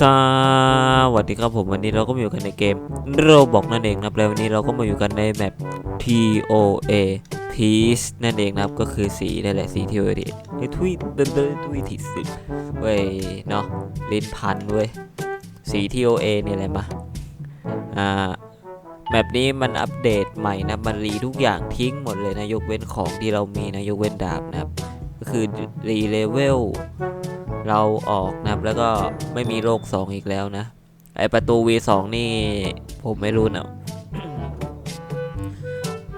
สวัสดีครับผมวันนี้เราก็มาอยู่กันในเกมโรบอกนั่นเองนะครับแล้ววันนี้เราก็มาอยู่กันในแมป POA Peace นั่นเองนะครับก็คือสีนั่นแหละสี TOA ไอ้ทุยเดินเดินทุยที่สุดเว้ยเนาะลิ้นพันเว้ยสี TOA นี่แหละมาอ่าแมปนี้มันอัปเดตใหม่นะมันรีทุกอย่างทิ้งหมดเลยนะยกเว้นของที่เรามีนะยกเว้นดาบนะครับก็คือรีเลเวล เราออกนะครับแล้วก็ไม่มีโลก2อีกแล้วนะ ไอประตู V2 นี่ผมไม่รู้นะ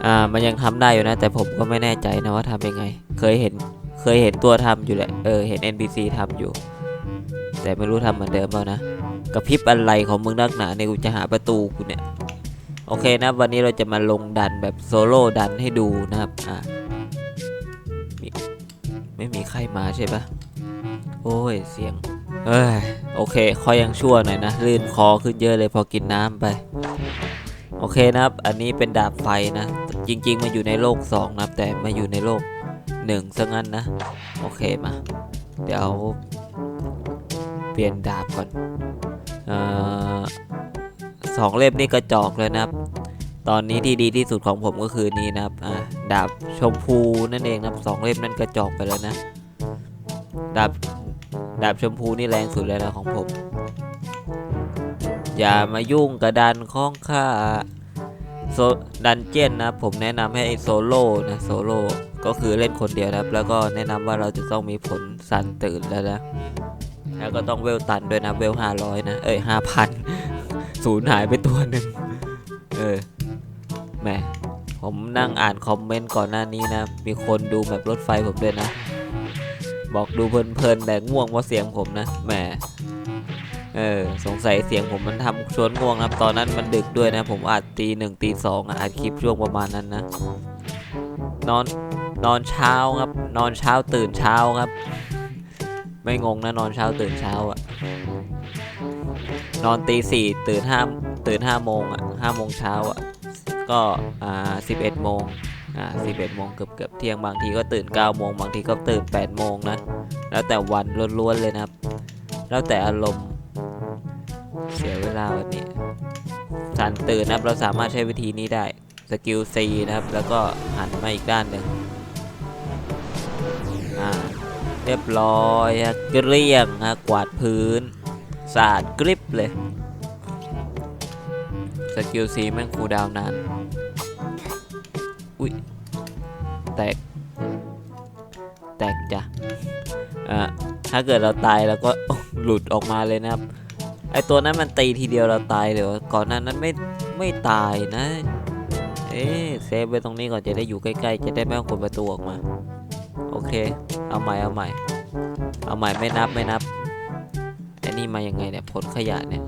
อ่ามันยังทำได้อยู่นะ แต่ผมก็ไม่แน่ใจนะว่าทำยังไง เคยเห็นเคยเห็นตัวทำอยู่แหละเออเห็น NPC ทำอยู่ แต่ไม่รู้ทำเหมือนเดิมเปล่านะกระพริบอะไรของมึงนักหนาในยกูจะหาประตูกูเนี่ยโอเคนะวันนี้เราจะมาลงดันแบบโซโล่ดันให้ดูนะครับอ่ามีไม่มีใครมาใช่ปะ โอ้ยเสียง เอ้ยโอเคคอยังชั่วหน่อยนะลื่นคอขึ้นเยอะเลยพอกินน้ำไป โอเคนะครับ อันนี้เป็นดาบไฟนะ จริง ๆมันอยู่ในโลก 2 นะแต่มาอยู่ในโลก1ซะงั้นนะ โอเคมา เดี๋ยว เปลี่ยนดาบก่อนเออสองเล่มนี่กระจอกเลยนะครับ ตอนนี้ที่ดีที่สุดของผมก็คือนี่นะครับดาบชมพูนั่นเองนะสองเล่มนั้นกระจอกไปแล้วนะ ดาบ ดาบชมพูนี่แรงสุดเลยนะของผม อย่ามายุ่งกระดันข้องข้าโซดันเจียนนะผมแนะนำให้โซโล่นะโซโล่ก็คือเล่นคนเดียวนะครับ แล้วก็แนะนำว่าเราจะต้องมีผลสันตื่นแล้วนะแล้วก็ต้องเวลตันด้วยนะเวลห้าร้อยนะ เอ้ยห้าพันศูนย์หายไปตัวหนึ่งเออแหมผมนั่งอ่านคอมเมนต์ก่อนหน้านี้นะ มีคนดูแบบรถไฟผมด้วยนะ บอกดูเพลินๆแต่ง่วงเพราะเสียงผมนะแหมเออสงสัยเสียงผมมันทำชวนง่วงครับตอนนั้นมันดึกด้วยนะ ผมอัดตีหนึ่งตีสองอะอัดคลิปช่วงประมาณนั้นนะนอนนอนเช้าครับ นอนเช้าตื่นเช้าครับ ไม่งงนะนอนเช้าตื่นเช้าอะนอนตีสี่ตื่นห้าตื่นห้าโมงอะห้าโมงเช้าอะก็อ่าสิบเอ็ดโมง อ่าสิบเอ็ดโมงเกือบเกือบเที่ยงบางทีก็ตื่น9ก้าโมงบางทีก็ตื่น8ปดโมงนะ แล้วแต่วันล้วนๆเลยนะครับ แล้วแต่อารมณ์ เสียเวลาวันนี้สันตื่นนะครับ เราสามารถใช้วิธีนี้ได้ สกิล C นะครับ แล้วก็หันมาอีกด้านหนึ่งอ่าเรียบร้อยฮะเกลี้ยงฮะกวาดพื้นสาดกริบเลย สกิล C แม่งคูดาวน์นาน อุ้ยแตก แตกจ้ะอะถ้าเกิดเราตายเราก็หลุดออกมาเลยนะครับ ไอตัวนั้นมันตีทีเดียวเราตายเลยวก่อนหน้านั้นไม่ไม่ตายนะ เอ๊เซฟไว้ตรงนี้ก่อนจะได้อยู่ใกล้ๆ จะได้ไม่ต้องกดประตูออกมา โอเค เอาใหม่เอาใหม่ เอาใหม่ไม่นับไม่นับไอ้นี่มายังไงเนี่ยผลขยะเนี่ย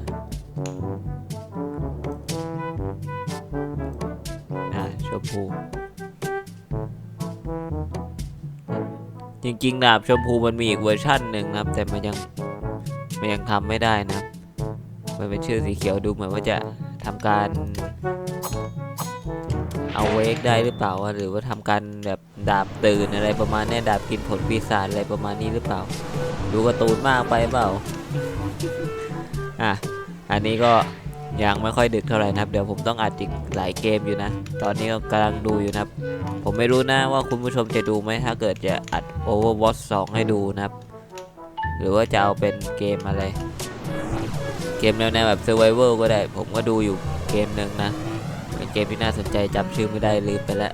ชมพู จริงๆดาบชมพูมันมีอีกเวอร์ชั่นหนึ่งนะครับ แต่มันยังมันยังทำไม่ได้นะครับ มันเป็นชื่อสีเขียวดูเหมือนว่าจะทำการเอาเวกได้หรือเปล่าวะหรือว่าทำการแบบดาบตื่นอะไรประมาณนี้ดาบกินผลปีศาจอะไรประมาณนี้หรือเปล่า ดูการ์ตูนมากไปเปล่า อะ อันนี้ก็ ยังไม่ค่อยดึกเท่าไหร่นะครับ เดี๋ยวผมต้องอัดอีกหลายเกมอยู่นะ ตอนนี้ก็กำลังดูอยู่นะครับ ผมไม่รู้นะว่าคุณผู้ชมจะดูไหมถ้าเกิดจะอัด Overwatch 2 ให้ดูนะครับ หรือว่าจะเอาเป็นเกมอะไร เกมแนวๆแบบ Survival ก็ได้ ผมก็ดูอยู่เกมหนึ่งนะ เป็นเกมที่น่าสนใจจำชื่อไม่ได้ลืมไปแล้ว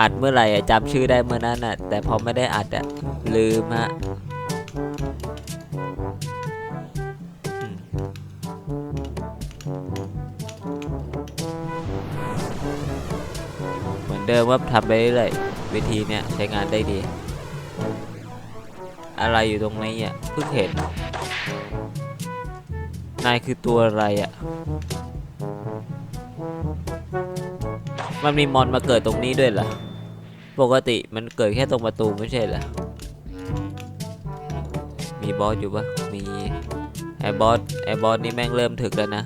อัดเมื่อไหร่จำชื่อได้เมื่อนั้นอะแต่พอไม่ได้อัดอะลืมฮะ เหมือนเดิมว่าทำไปเรื่อยๆวิธีเนี้ยใช้งานได้ดี อะไรอยู่ตรงนี้อะเพิ่งเห็น นายคือตัวอะไรอะ มันมีมอนมาเกิดตรงนี้ด้วยเหรอ ปกติมันเกิดแค่ตรงประตูไม่ใช่เหรอ มีบอสอยู่ปะมีไอ้บอสไอ้บอสนี่แม่งเริ่มถึกแล้วนะ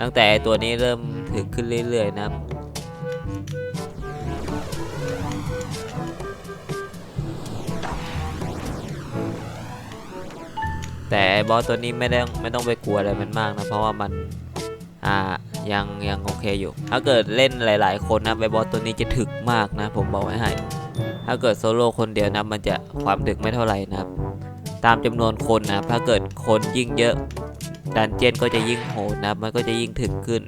ตั้งแต่ตัวนี้เริ่มถึกขึ้นเรื่อยๆนะครับ แต่บอสตัวนี้ไม่ได้ไม่ต้องไปกลัวอะไรมันมากนะ เพราะว่ามันอ่ายังยังโอเคอยู่ ถ้าเกิดเล่นหลาย ๆ คนนะไอ้บอสตัวนี้จะถึกมากนะ ผมบอกไว้ให้ ถ้าเกิดโซโล่คนเดียวนะมันจะความถึกไม่เท่าไหร่นะครับ ตามจำนวนคนนะถ้าเกิดคนยิ่งเยอะดันเจียนก็จะยิ่งโหดนะมันก็จะยิ่งถึกขึ้น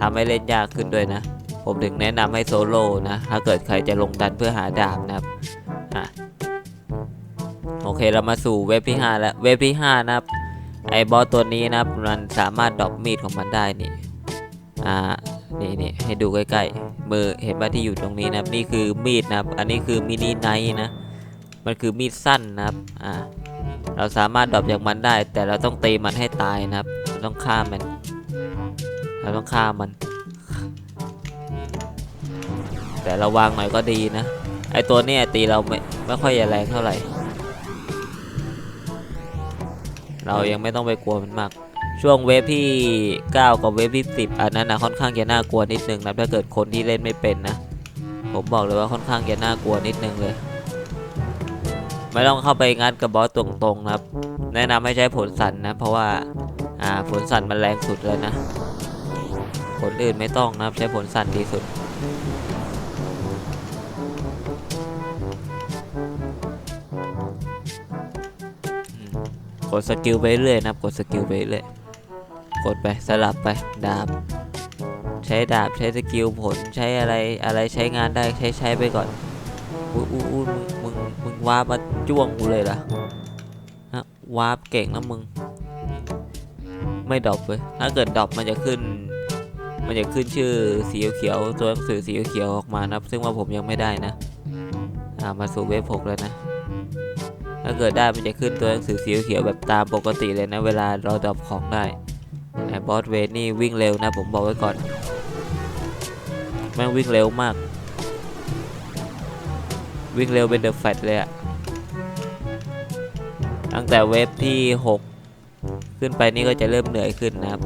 ทำให้เล่นยากขึ้นด้วยนะ ผมถึงแนะนำให้โซโล่นะถ้าเกิดใครจะลงดันเพื่อหาดาบนะครับอะ โอเคเรามาสู่เว็บที่ 5 แล้ว เว็บที่ 5 นะครับ ไอ้บอสตัวนี้นะครับ มันสามารถดรอปมีดของมันได้นี่ อ่า นี่นี่ให้ดูใกล้ๆ มือเห็นป่ะที่อยู่ตรงนี้นะครับ นี่คือมีดนะครับ อันนี้คือมินิไนท์นะ มันคือมีดสั้นนะครับ อ่า เราสามารถดรอปจากมันได้ แต่เราต้องตีมันให้ตายนะครับ เราต้องฆ่ามัน เราต้องฆ่ามัน แต่ระวังหน่อยก็ดีนะ ไอตัวเนี้ยตีเราไม่ไม่ค่อยจะแรงเท่าไหร่ เรายังไม่ต้องไปกลัวมันมาก ช่วงเวฟที่ 9 กับเวฟที่ 10 อันนั้นนะค่อนข้างจะน่ากลัวนิดนึงนะถ้าเกิดคนที่เล่นไม่เป็นนะ ผมบอกเลยว่าค่อนข้างจะน่ากลัวนิดนึงเลย ไม่ต้องเข้าไปงัดกับบอสตรงๆนะครับ แนะนำให้ใช้ผลสั่นนะ เพราะว่าอ่าผลสั่นมันแรงสุดเลยนะ ผลอื่นไม่ต้องนะครับใช้ผลสั่นดีสุด ดสกิลไปเรื่อยนะครับกดสกิลไปเรื่อยกดไปสลับไปดาบ ใช้ดาบใช้สกิลผลใช้อะไรอะไรใช้งานได้ใช้ใช้ไปก่อนอุ้อุ้อุ้มึงมึงมึงวาร์ปมาจ้วงกูเลยเหรอฮะวาร์ปเก่งนะมึง ไม่ดรอปเลยถ้าเกิดดรอปมันจะขึ้น มันจะขึ้นชื่อสีเขียวตัวหนังสือสีเขียวออกมานะซึ่งว่าผมยังไม่ได้นะอ่ามาสู่เว็บหกแล้วนะ เกิดได้มันจะขึ้นตัวหนังสือสีเขียวแบบตามปกติเลยนะ เวลาเราดรอปของได้ไอ้บอสเวทนี่วิ่งเร็วนะ ผมบอกไว้ก่อนแม่งวิ่งเร็วมาก วิ่งเร็วเป็นเดอะแฟตเลยอะตั้งแต่เวฟที่ 6 ขึ้นไปนี่ก็จะเริ่มเหนื่อยขึ้นนะครับ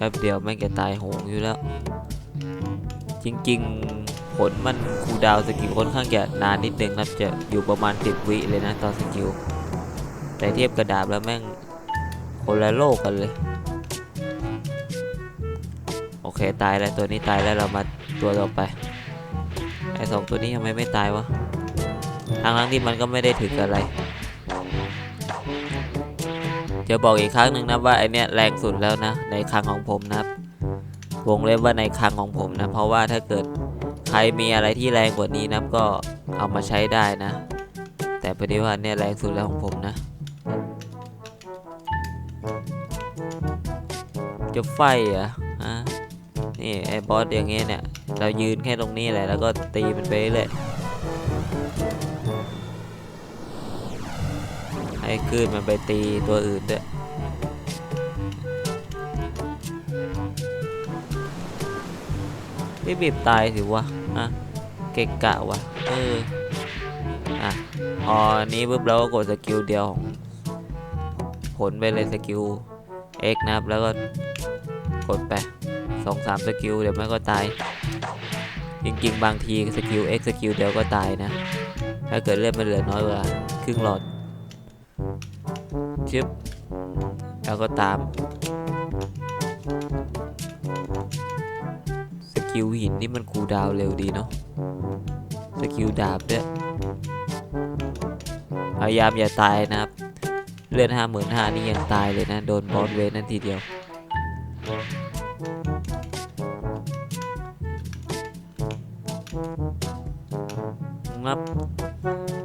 แป๊บเดียวแม่งจะตายโหงอยู่แล้ว จริงๆ ผลมันคูดาวสกิลค่อนข้างจะนานนิดนึงนะจะอยู่ประมาณ 10 วิเลยนะตอนสกิล แต่เทียบกระดาบแล้วแม่งคนละโลกกันเลย โอเคตายแล้วตัวนี้ตายแล้วเรามาตัวต่อไปไอ้สองตัวนี้ทำไมไม่ตายวะทางทั้งๆที่มันก็ไม่ได้ถึกอะไร จะบอกอีกครั้งหนึ่งนะว่าไอเนี้ยแรงสุดแล้วนะ ในครั้งของผมนะครับ วงเล็บว่าในครั้งของผมนะ เพราะว่าถ้าเกิดใครมีอะไรที่แรงกว่านี้นะก็เอามาใช้ได้นะ แต่พอดีว่าเนี่ยแรงสุดแล้วของผมนะ จะไฟอะฮะนี่ไอ้บอสอย่างเงี้ยเนี่ย เรายืนแค่ตรงนี้แหละแล้วก็ตีมันไปเลย ให้คลื่นมันไปตีตัวอื่นด้วยพี่บีบตายสิวะอะเก่งกะวะเอออะพอนี้ปุ๊บเราก็กดสกิลเดียวของผลไปเลยสกิล X นะครับแล้วก็กดไปสองสามสกิลเดี๋ยวมันก็ตาย จริงๆ บางทีสกิล X สกิลเดียวก็ตายนะ ถ้าเกิดเลือดมันเหลือน้อยกว่าครึ่งหลอด ชึบแล้วก็ตาม สกิลหินนี่มันคูดาวเร็วดีเนาะ สกิลดาบด้วยพยายามอย่าตายนะครับ เลือดห้าหมื่นห้านี่ยังตายเลยนะ โดนบอสเวนั่นทีเดียว งับ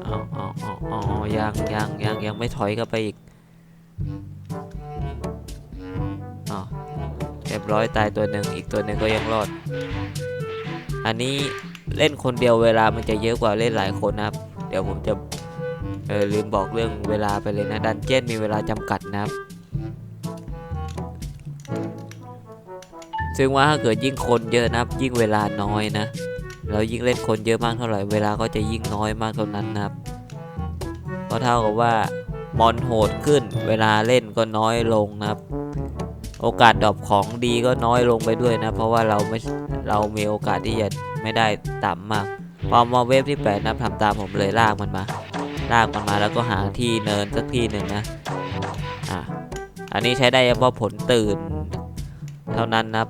อาเอาเอาเอาเอายังยังยังยังไม่ถอยกลับไปอีก ร้อยตายตัวหนึ่งอีกตัวหนึ่งก็ยังรอด อันนี้เล่นคนเดียวเวลามันจะเยอะกว่าเล่นหลายคนนะครับ เดี๋ยวผมจะเออลืมบอกเรื่องเวลาไปเลยนะดันเจี้ยนมีเวลาจำกัดนะครับ ซึ่งว่าถ้าเกิดยิ่งคนเยอะนะครับ ยิ่งเวลาน้อยนะแล้วยิ่งเล่นคนเยอะมากเท่าไหร่เวลาก็จะยิ่งน้อยมากเท่านั้นนะครับก็เท่ากับว่ามอนโหดขึ้น เวลาเล่นก็น้อยลงนะครับ โอกาสดรอปของดีก็น้อยลงไปด้วยนะ เพราะว่าเราไม่เรามีโอกาสที่จะไม่ได้ต่ำมาก พอมาเวฟที่แปดนะทำตามผมเลยลากมันมา ลากมันมาแล้วก็หาที่เนินสักที่หนึ่งนะอะอันนี้ใช้ได้เฉพาะผลตื่น เท่านั้นนะ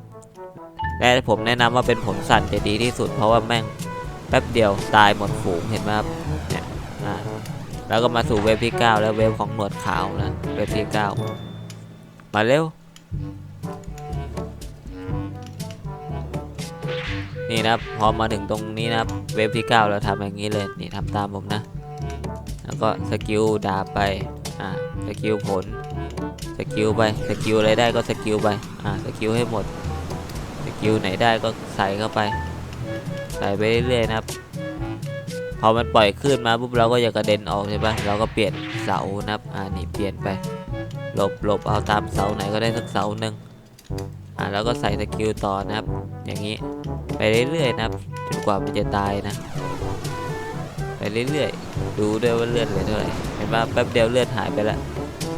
และผมแนะนำว่าเป็นผลสั่นจะดีที่สุด เพราะว่าแม่งแป๊บเดียวตายหมดฝูงเห็นไหมครับเนี่ยอะแล้วก็มาสู่เวฟที่ 9 แล้วเวฟของหนวดขาวนะเวฟที่ 9 มาเร็ว นี่นะครับพอมาถึงตรงนี้นะครับ เวฟที่ 9 เราทำอย่างนี้เลยนี่ทำตามผมนะ แล้วก็สกิลดาบไปอ่าสกิลผลสกิลไปสกิลอะไรได้ก็สกิลไปอ่าสกิลให้หมดสกิลไหนได้ก็ใส่เข้าไป ใส่ไปเรื่อยๆนะครับ พอมันปล่อยขึ้นมาปุ๊บเราก็จะกระเด็นออกใช่ปะเราก็เปลี่ยนเสานะครับอ่านี่เปลี่ยนไป หลบหลบเอาตามเสาไหนก็ได้สักเสาหนึ่งอ่าแล้วก็ใส่สกิลต่อนะครับ อย่างนี้ไปเรื่อยๆนะครับจนกว่ามันจะตายนะ ไปเรื่อยๆ ดูด้วยว่าเลือดเหลือเท่าไหร่เห็นป่ะแป๊บเดียวเลือดหายไปแล้ว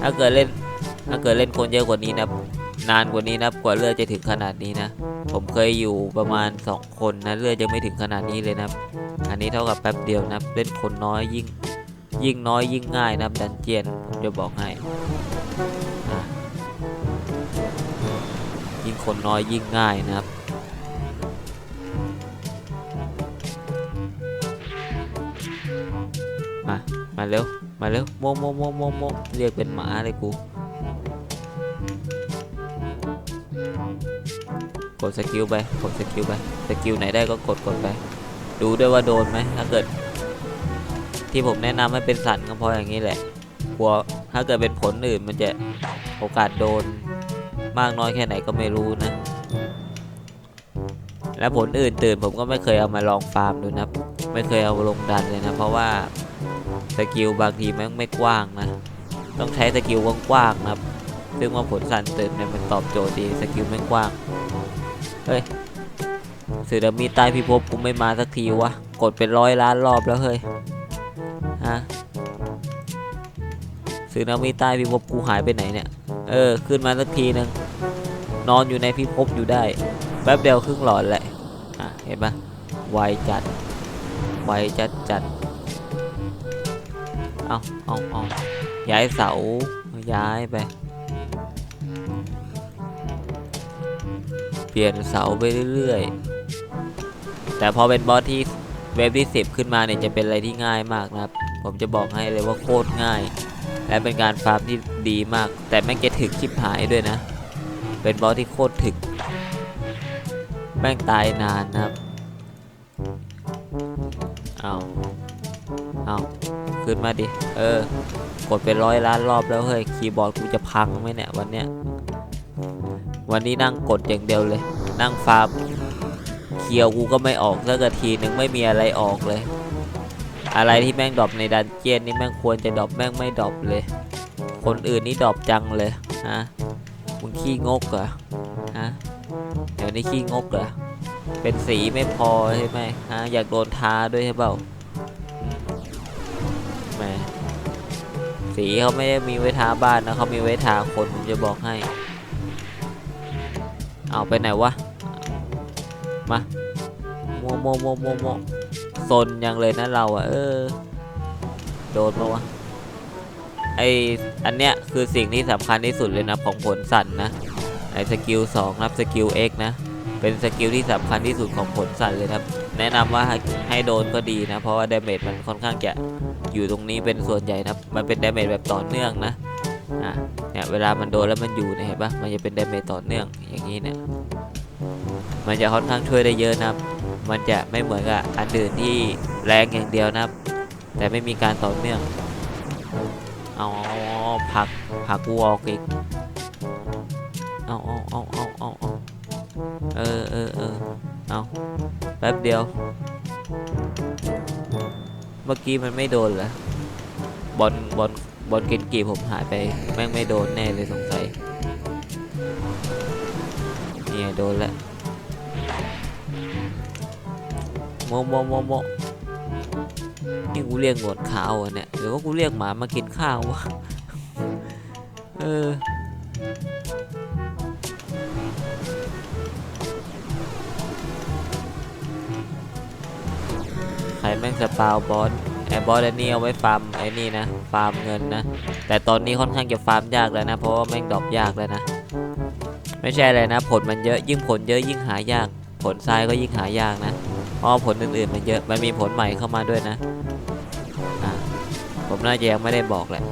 ถ้าเกิดเล่นถ้าเกิดเล่นคนเยอะกว่านี้นะนานกว่านี้นะกว่าเลือดจะถึงขนาดนี้นะ ผมเคยอยู่ประมาณ 2 คนนะเลือดยังไม่ถึงขนาดนี้เลยนะอันนี้เท่ากับแป๊บเดียวนะเล่นคนน้อยยิ่งยิ่งน้อยยิ่งง่ายนะดันเจียนผมจะบอกให้ ยิ่งคนน้อยยิ่งง่ายนะครับ มา มาเร็ว มาเร็ว โมโมโมโมโมเรียกเป็นหมาเลยกูกดสกิลไป กดสกิลไป สกิลไหนได้ก็กดกดไป ดูด้วยว่าโดนไหมถ้าเกิด ที่ผมแนะนำให้เป็นสันก็เพราะอย่างนี้แหละ กลัวถ้าเกิดเป็นผลอื่นมันจะโอกาสโดนมากน้อยแค่ไหนก็ไม่รู้นะ และผลอื่นตื่นผมก็ไม่เคยเอามาลองฟาร์มดูนะไม่เคยเอาลงดันเลยนะ เพราะว่าสกิลบางทีม่งไม่กว้างนะ ต้องใช้สกิลกว้างๆนะครับ ซึ่งว่าผลสั่นตื่นเนี่ยมันตอบโจทย์ดีสกิลไม่กว้าง เฮ้ยสือดามีใต้พิภพกูไม่มาสักทีวะ กดเป็นร้อยล้านรอบแล้วเฮ้ย ฮะ สือดามีใต้พิภพกูหายไปไหนเนี่ย เออ ขึ้นมาสักทีหนึ่งนอนอยู่ในพิภพอยู่ได้ แป๊บเดียวครึ่งหลอดแหละ อะ เห็นปะไวจัด ไวจัดจัด เอาเอาเอาย้ายเสา ย้ายไป เปลี่ยนเสาไปเรื่อยๆ แต่พอเป็นบอสที่เวฟที่ 10 ขึ้นมาเนี่ยจะเป็นอะไรที่ง่ายมากนะครับ ผมจะบอกให้เลยว่าโคตรง่าย และเป็นการฟาร์มที่ดีมาก แต่แม่งจะถึกชิบหายด้วยนะ เป็นบอสที่โคตรถึก แม่งตายนานนะครับ เอาเอาขึ้นมาดิ เออ กดเป็นร้อยล้านรอบแล้วเฮ้ย คีย์บอร์ดกูจะพังไหมเนี่ยวันเนี้ย วันนี้นั่งกดอย่างเดียวเลย นั่งฟาร์ม เคียวกูก็ไม่ออกสักทีหนึ่งไม่มีอะไรออกเลย อะไรที่แม่งดรอปในดันเจียนนี่แม่งควรจะดรอปแม่งไม่ดรอปเลย คนอื่นนี่ดรอปจังเลยฮะมึงขี้งกเหรอฮะเดี๋ยวนี้ขี้งกเหรอเป็นสีไม่พอใช่ไหมฮะอยากโดนทาด้วยใช่เปล่าแหมสีเขาไม่ได้มีไว้ทาบ้านนะเขามีไว้ทาคนผมจะบอกให้ เอาไปไหนวะมาโมโมโมโมโม ซนยังเลยนะเราอะเออ โดนมาวะไออันเนี้ยคือสิ่งที่สำคัญที่สุดเลยนะของผลสั่นนะไอสกิล2นับสกิล X นะ เป็นสกิลที่สำคัญที่สุดของผลสั่นเลยครับ แนะนำว่าให้ให้โดนก็ดีนะ เพราะว่าดาเมจมันค่อนข้างจะอยู่ตรงนี้เป็นส่วนใหญ่นะมันเป็นดาเมจแบบต่อเนื่องนะอะเนี่ยเวลามันโดนแล้วมันอยู่เนี่ยเห็นปะมันจะเป็นดาเมจต่อเนื่องอย่างนี้เนี่ยมันจะค่อนข้างช่วยได้เยอะนะครับ มันจะไม่เหมือนกับอันอื่นที่แรงอย่างเดียวนะครับ แต่ไม่มีการต่อเนื่องเอาผักผักกูออกอีกเอาเอาเอาเอาเอาเอาเออเออเออเอาแป๊บเดียว เมื่อกี้มันไม่โดนเหรอบอลบอลบอลเกนกีผมหายไปแม่งไม่โดนแน่เลยสงสัยเนี่ยโดนแล้ว โมโมโมโมนี่กูเรียกหนวดขาวอะเนี่ยหรือว่ากูเรียกหมามากินข้าววะเออใครแม่งสปาวบอสไอ้บอสอันนี้เอาไว้ฟาร์มไอ้นี่นะ ฟาร์มเงินนะ แต่ตอนนี้ค่อนข้างจะฟาร์มยากแล้วนะ เพราะว่าแม่งดรอปยากแล้วนะ ไม่ใช่อะไรนะ ผลมันเยอะยิ่งผลเยอะยิ่งหายาก ผลทรายก็ยิ่งหายากนะ เพราะว่าผลอื่นๆมันเยอะ มันมีผลใหม่เข้ามาด้วยนะ อ่า ผมน่าจะยังไม่ได้บอกแหละ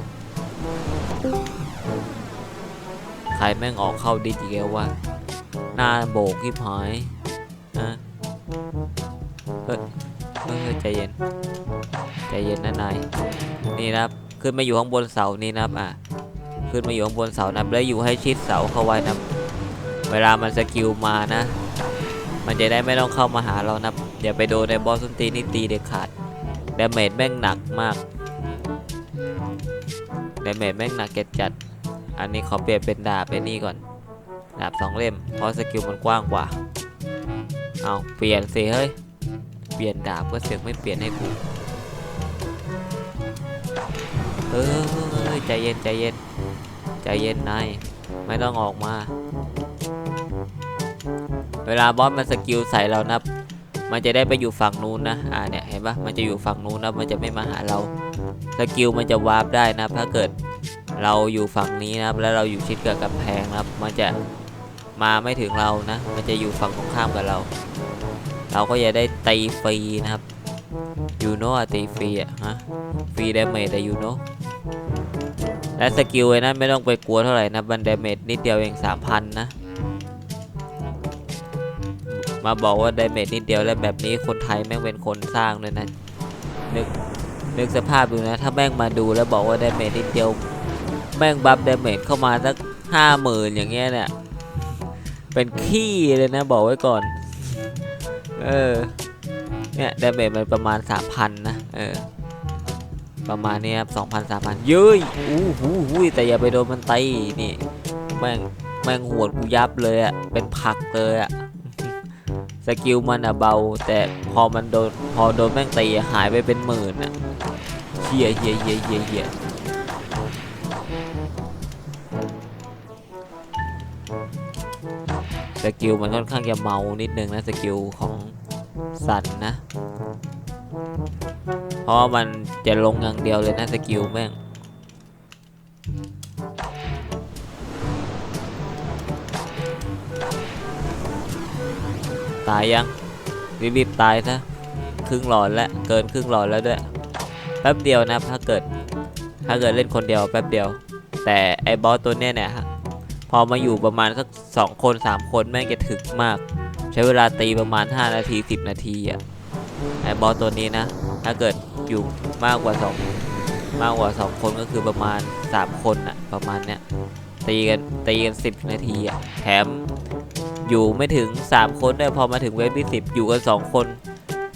ใครแม่งออกเข้าดิจิเกลวะหน้าโบกที่หายนะเฮ้ยใจเย็น ใจเย็นนะนาย นี่นะครับ ขึ้นมาอยู่ข้างบนเสานี่นะครับ อะ ขึ้นมาอยู่ข้างบนเสานับแล้วอยู่ให้ชิดเสาเข้าไว้นะ เวลามันสกิลมานะ มันจะได้ไม่ต้องเข้ามาหาเรานะอย่าไปโดนในบอสส้นตีนนี่ตีเด็ดขาดดาเมจแม่งหนักมากดาเมจแม่งหนักเก็ดจัด อันนี้ขอเปลี่ยนเป็นดาบเป็นนี่ก่อน ดาบสองเล่ม เพราะสกิลมันกว้างกว่า เอาเปลี่ยนสิเฮ้ย เปลี่ยนดาบก็เสือกไม่เปลี่ยนให้กูเออใจเย็นใจเย็น ใจเย็นนายไม่ต้องออกมา เวลาบอสมันสกิลใส่เรานะมันจะได้ไปอยู่ฝั่งนู้นนะ อ่าเนี่ยเห็นปะมันจะอยู่ฝั่งนู้นนะ มันจะไม่มาหาเรา สกิลมันจะวาร์ปได้นะ ถ้าเกิดเราอยู่ฝั่งนี้นะ แล้วเราอยู่ชิดกับกำแพงนะมันจะมาไม่ถึงเรานะ มันจะอยู่ฝั่งตรงข้ามกับเรา เราก็จะได้ตีฟรีนะครับ ยูโน่ตีฟรีอะฮะ ฟรีเดเมจแต่ยูโน่และสกิลไอ้นั้นไม่ต้องไปกลัวเท่าไหร่นะบันเดเมจนิดเดียวเองสามพันนะ มาบอกว่าไดาเมจนิดเดียวแล้วแบบนี้คนไทยแม่งเป็นคนสร้างเลยนะนึกนึกสภาพดูนะ ถ้าแม่งมาดูแล้วบอกว่าไดาเมจนิดเดียว แม่งบัฟดาเมจเข้ามาสักห้าหมื่นอย่างเงี้ยเนี่ยเป็นขี้เลยนะบอกไว้ก่อน เออ เนี่ยดาเมจมันประมาณ 3,000 นะ เออ ประมาณนี้ครับ2,000 3,000เย้ยอู้หูหูแต่อย่าไปโดนมันตีนี่ แม่ง แม่งหวดกูยับเลยอะเป็นผักเลยอะ สกิลมันอะเบา แต่พอมันโดนพอโดนแม่งตีหายไปเป็นหมื่นอะเฮียเฮียเฮียเฮียเฮียสกิลมันค่อนข้างจะเมานิดนึงนะสกิลของสันนะ เพราะมันจะลงอย่างเดียวเลยนะสกิลแม่ง ตายยังรีบๆตายซะครึ่งหลอดแล้วเกินครึ่งหลอดแล้วด้วยแป๊บเดียวนะถ้าเกิด ถ้าเกิดเล่นคนเดียวแป๊บเดียว แต่ไอ้บอสตัวเนี้ยเนี่ยฮะพอมาอยู่ประมาณสักสองคนสามคนแม่งจะถึกมาก ใช้เวลาตีประมาณ 5 นาที 10 นาทีอะไอ้บอสตัวนี้นะ ถ้าเกิดอยู่มากกว่า2มากกว่า 2 คนก็คือประมาณ 3 คนอะประมาณเนี้ยตีกันตีกัน 10 นาทีอะแถม อยู่ไม่ถึง 3 คนด้วยพอมาถึงเวฟที่10 อยู่กัน 2 คน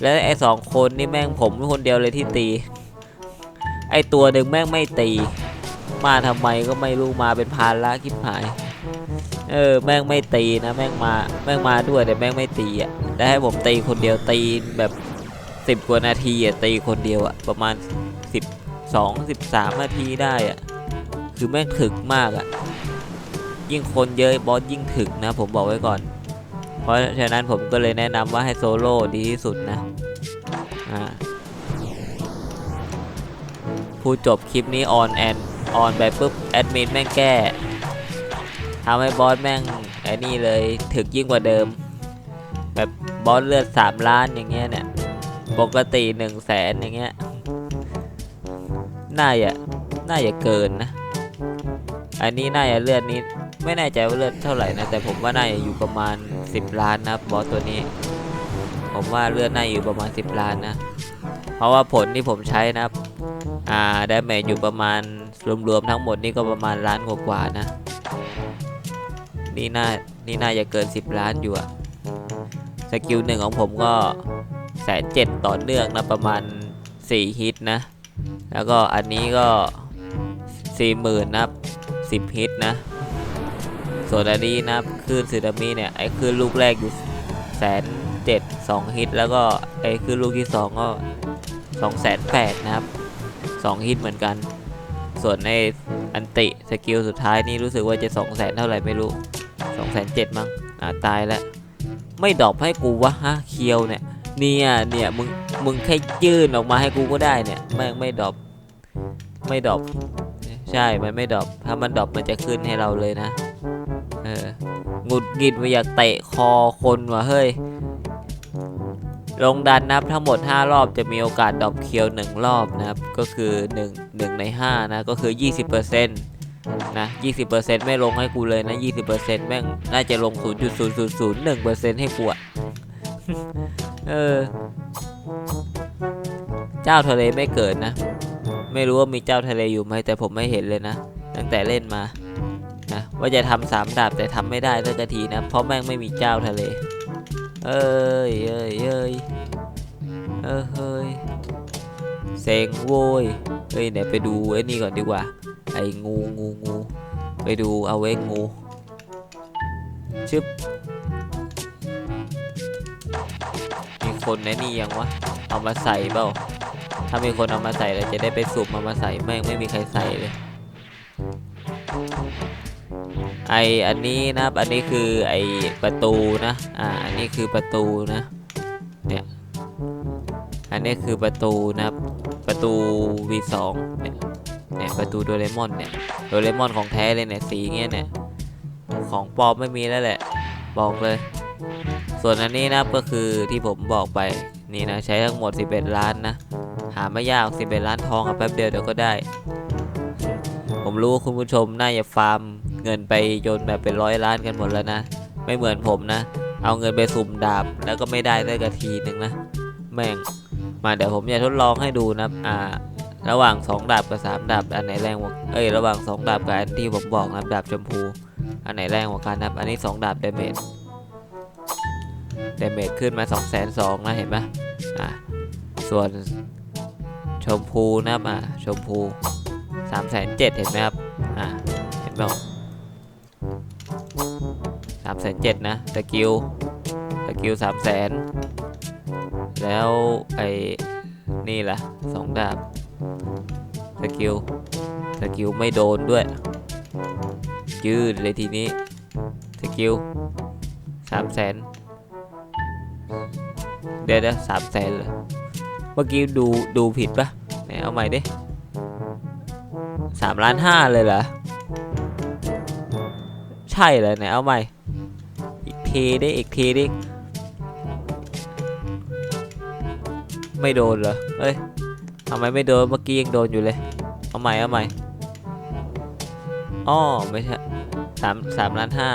แล้วไอ้สองคนนี่แม่งผมคนเดียวเลยที่ตี ไอ้ตัวหนึ่งแม่งไม่ตี มาทำไมก็ไม่รู้มาเป็นพานละคิดหาย เออแม่งไม่ตีนะแม่งมาแม่งมาด้วยแต่แม่งไม่ตีอะแล้วให้ผมตีคนเดียวตีแบบสิบกว่านาทีอะตีคนเดียวอะประมาณสิบสองสิบสามนาทีได้อะคือแม่งถึกมากอะ ยิ่งคนเยอะบอสยิ่งถึกนะผมบอกไว้ก่อน เพราะฉะนั้นผมก็เลยแนะนำว่าให้โซโล่ดีที่สุดนะผู้จบคลิปนี้ออนแอนออนไปปุ๊บแอดมินแม่งแก้ทำให้บอสแม่งไอ้นี่เลยถึกยิ่งกว่าเดิม แบบบอสเลือด 3 ล้านอย่างเงี้ยเนี่ยปกติ1นึ่งแสนอย่างเงี้ยน่าจะน่าจะเกินนะ อันนี้น่าจะเลือดนี้ ไม่แน่ใจว่าเลือดเท่าไหร่นะแต่ผมว่าน่าจะอยู่ประมาณ 10 ล้านนะบอสตัวนี้ ผมว่าเลือดน่าอยู่ประมาณ 10 ล้านนะ เพราะว่าผลที่ผมใช้นะครับอ่าไดาเมจอยู่ประมาณรวมๆทั้งหมดนี่ก็ประมาณล้านกว่าๆนะ นี่น่านี่น่าจะเกิน 10 ล้านอยู่อะสกิลหนึ่งของผมก็แสนเจ็ดต่อเนื่องนะประมาณ 4 ฮิตนะ แล้วก็อันนี้ก็ 40,000นับ10 ฮิตนะ ส่วนอันนี้นับคลื่นสึนามิเนี่ยไอ้คลื่นลูกแรกอยู่แสนเจ็ดสองฮิตแล้วก็ไอ้คลื่นลูกที่สองก็สองแสนแปดนะครับสองฮิตเหมือนกัน ส่วนในอันติสกิลสุดท้ายนี่รู้สึกว่าจะสองแสนเท่าไหร่ไม่รู้สองแสนเจ็ดมั้งอ่าตายแล้วไม่ดรอปให้กูวะฮะเคียวเนี่ยเนี่ยเนี่ยมึงมึงแค่ยื่นออกมาให้กูก็ได้เนี่ยแม่ไม่ดรอปไม่ดรอปใช่ มันไม่ดรอปถ้ามันดรอปมันจะขึ้นให้เราเลยนะ ออหงุดหงิดมาอยากเตะคอคนว่ะเฮ้ย ลงดันนับทั้งหมด 5 รอบจะมีโอกาสดอปเคียว 1 รอบนะครับ ก็คือ 1 1 ใน 5 นะ ก็คือ 20%นะ20%ไม่ลงให้กูเลยนะ 20%แม่งน่าจะลง 0.0001%ให้กูอะเออ เจ้าทะเลไม่เกิดนะ ไม่รู้ว่ามีเจ้าทะเลอยู่ไหมแต่ผมไม่เห็นเลยนะ ตั้งแต่เล่นมา นะว่าจะทำสามดาบแต่ทำไม่ได้สักทีนะ เพราะแม่งไม่มีเจ้าทะเล เอ้ยเอ้ยเอ้ยเออเฮ้ยเซ็งโว้ยเฮ้ยเดี๋ยวไปดูไอ้นี่ก่อนดีกว่า ไอ้งูงูงูไปดูเอาไว้งูชึบมีคนในนี่ยังวะเอามาใส่เปล่าถ้ามีคนเอามาใส่เราจะได้ไปสุ่มเอามาใส่แม่งไม่มีใครใส่เลย ไออันนี้นะครับ อันนี้คือไอประตูนะ อ่า อันนี้คือประตูนะ เนี่ย อันนี้คือประตูนะครับ ประตู V2 เนี่ย เนี่ยประตูโดเรมอนเนี่ย โดเรมอนของแท้เลยเนี่ยสีเงี้ยเนี่ย ของปลอมไม่มีแล้วแหละ บอกเลย ส่วนอันนี้นะครับก็คือที่ผมบอกไป นี่นะใช้ทั้งหมด 11 ล้านนะ หาไม่ยาก 11 ล้านทองอะแป๊บเดียวเดี๋ยวก็ได้ ผมรู้ว่าคุณผู้ชมน่าจะฟาร์ม เงินไปจนแบบเป็นร้อยล้านกันหมดแล้วนะ ไม่เหมือนผมนะ เอาเงินไปสุ่มดาบแล้วก็ไม่ได้ได้กะทีหนึ่งนะ แม่ง มาเดี๋ยวผมจะทดลองให้ดูนะอ่าระหว่าง 2 ดาบกับ 3 ดาบอันไหนแรงกว่าเอ้ยระหว่าง 2 ดาบกับอันที่ผมบอกนะดาบชมพู อันไหนแรงกว่ากันนะครับอันนี้ 2 ดาบเดเมจเดเมจขึ้นมา 2 2 0 0 0นะเห็นไหมอ่าส่วนชมพูนะครับอ่าชมพู3 7 0 0 0เห็นไหมครับอ่าเห็นเปล่า สามแสนเจ็ดนะสกิลสกิลสามแสนแล้วไอ้นี่ล่ะสองดาบสกิลสกิลไม่โดนด้วย ยืดเลยทีนี้สกิลสามแสนเดี๋ยวนะสามแสนเลยเมื่อกี้ดูดูผิดปะไหนเอาใหม่ดิสามล้านห้าเลยเหรอ ใช่เลยไหนเอาใหม่ อีกทีดิอีกทีดิ ไม่โดนเหรอเฮ้ยทำไมไม่โดนเมื่อกี้ยังโดนอยู่เลย เอาใหม่เอาใหม่อ้อไม่ใช่สามสามล้านห้า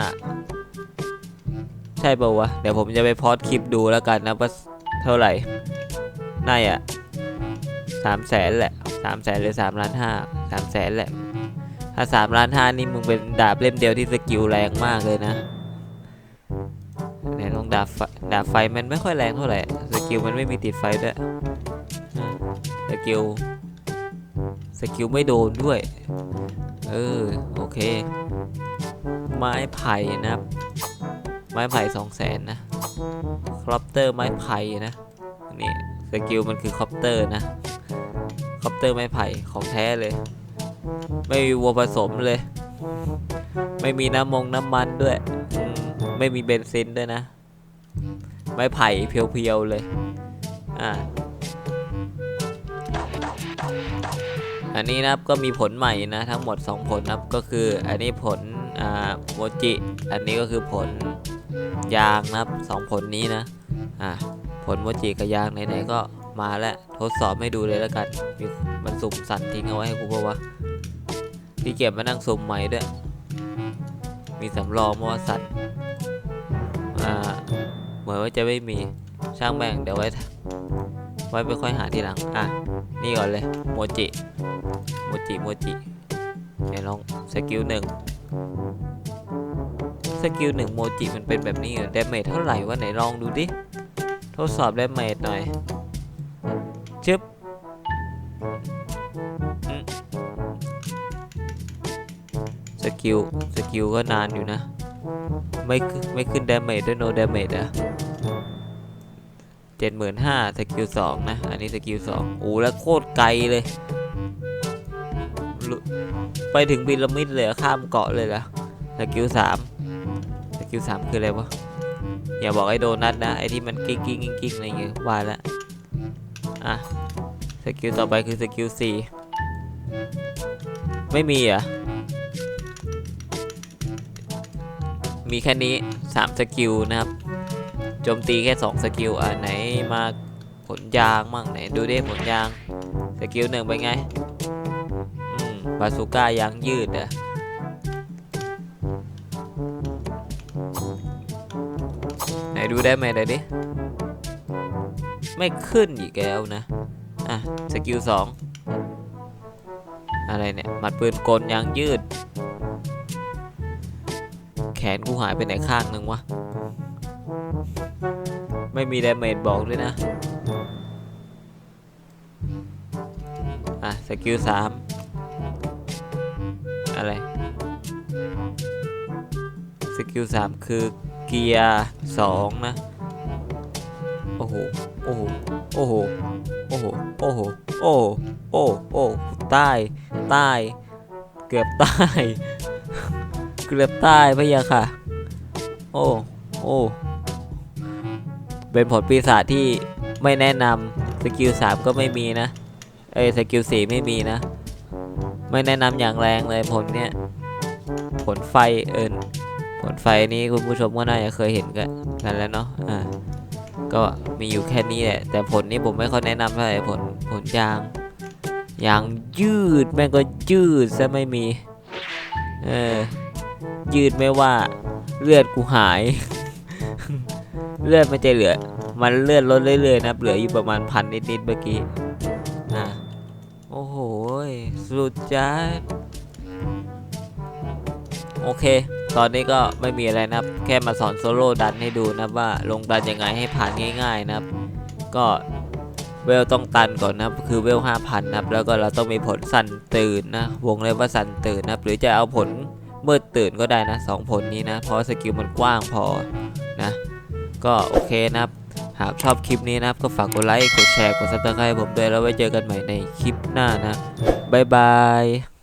ใช่ป่าวะ เดี๋ยวผมจะไปพอดคลิปดูแล้วกันนะว่าเท่าไหร่น่าอะสามแสนแหละสามแสนหรือสามล้านห้าสามแสนแหละ ถ้าสามล้านห้านี่มึงเป็นดาบเล่มเดียวที่สกิลแรงมากเลยนะไหนลองดาบไฟดาบไฟมันไม่ค่อยแรงเท่าไหร่สกิลมันไม่มีติดไฟด้วยสกิลสกิลไม่โดนด้วย เออ โอเค ไม้ไผ่นะครับ ไม้ไผ่สองแสนนะคอปเตอร์ไม้ไผ่นะ นี่ สกิลมันคือคอปเตอร์นะ คอปเตอร์ไม้ไผ่ของแท้เลย ไม่มีวัวผสมเลย ไม่มีน้ำมงน้ำมันด้วย ไม่มีเบนซินด้วยนะ ไม้ไผ่เพียวๆเลย อ่า อันนี้นะครับก็มีผลใหม่นะ ทั้งหมด 2 ผลนะครับก็คือ อันนี้ผลอ่าโมจิ อันนี้ก็คือผลยางนะครับสองผลนี้นะ อ่าผลโมจิกับยางไหนๆก็มาแล้วทดสอบให้ดูเลยแล้วกัน มันสุ่มสั่นทิ้งเอาไว้ให้กูปะวะ พี่เก็บมานั่งสุ่มใหม่ด้วย มีสำรองเพราะว่าสัตว์อ่าเหมือนว่าจะไม่มีช่างแม่งเดี๋ยวไว้ ไว้ไปค่อยหาทีหลัง อะ นี่ก่อนเลย โมจิ โมจิ โมจิไหนลองสกิลหนึ่งสกิลหนึ่งโมจิมันเป็นแบบนี้เหรอเดเมจเท่าไหร่วะไหนลองดูดิ ทดสอบได้เมดหน่อยชึบ สกิลสกิลก็นานอยู่นะ ไม่ไม่ขึ้นดาเมจด้วยโนดาเมจอะเจ็ดหมื่นห้าสกิลสองนะ อันนี้สกิลสองอ้แล้วโคตรไกลเลย ไปถึงพีระมิดเลยข้ามเกาะเลยเหรอสกิลสามสกิลสามคืออะไรวะ อย่าบอกไอ้โดนัทนะ ไอ้ที่มันกิ้งกิ้งกิ้งกิ้งอะไรอย่างเงี้ยว่าแล้วอะสกิลต่อไปคือสกิลสี่ไม่มีอะ มีแค่นี้ 3 สกิลนะครับ โจมตีแค่ 2 สกิล อะไหนมาผลยางมั่งไหนดูดิผลยาง สกิลหนึ่งเป็นไง อืม บาซูก้ายางยืดอะไหนดูได้ไหมเดี๋ยวดิไม่ขึ้นอีกแล้วนะ อะ สกิลสองอะไรเนี่ย หมัดปืนกลยางยืด นกูหายไปไหนข้างหนึ่งวะ ไม่มีดาเมจบอกด้วยนะ อะ สกิลสามอะไร สกิลสามคือเกียร์สองนะ โอ้โห โอ้โห โอ้โห โอ้โห โอ้โห โอ้โอ้โอ้ตาย ตาย เกือบตาย เกือบตายพะยะค่ะ โอ้ โอ้ เป็นผลปีศาจที่ไม่แนะนำสกิลสามก็ไม่มีนะ เอ้สกิลสี่ไม่มีนะ ไม่แนะนำอย่างแรงเลยผลเนี้ย ผลไฟเอิญผลไฟนี้คุณผู้ชมก็น่าจะเคยเห็นกันกันแล้วเนาะ อ่า ก็มีอยู่แค่นี้แหละ แต่ผลนี้ผมไม่ค่อยแนะนำเท่าไหร่ผลผลยางยางยืดแม่งก็ยืดซะไม่มี เออ ยืดไม่ว่าเลือดกูหาย เลือดไม่ใจเหลือ มันเลือดลดเรื่อยๆนะเหลืออยู่ประมาณพันนิดๆเมื่อกี้อะโอ้โหสุดจัดโอเค ตอนนี้ก็ไม่มีอะไรนะครับ แค่มาสอนโซโล่ดันให้ดูนะว่าลงดันยังไงให้ผ่านง่ายๆนะครับ ก็เวลต้องตันก่อนนะคือเวล5,000นะครับ แล้วก็เราต้องมีผลสั่นตื่นนะ วงเล็บว่าสั่นตื่นนะหรือจะเอาผล มืดตื่นก็ได้นะสองผลนี้นะเพราะสกิลมันกว้างพอนะก็โอเคนะครับ หากชอบคลิปนี้นะครับ ก็ฝากกดไลค์กดแชร์กดซับสไครต์ผมด้วยแล้วไว้เจอกันใหม่ในคลิปหน้านะบ๊ายบาย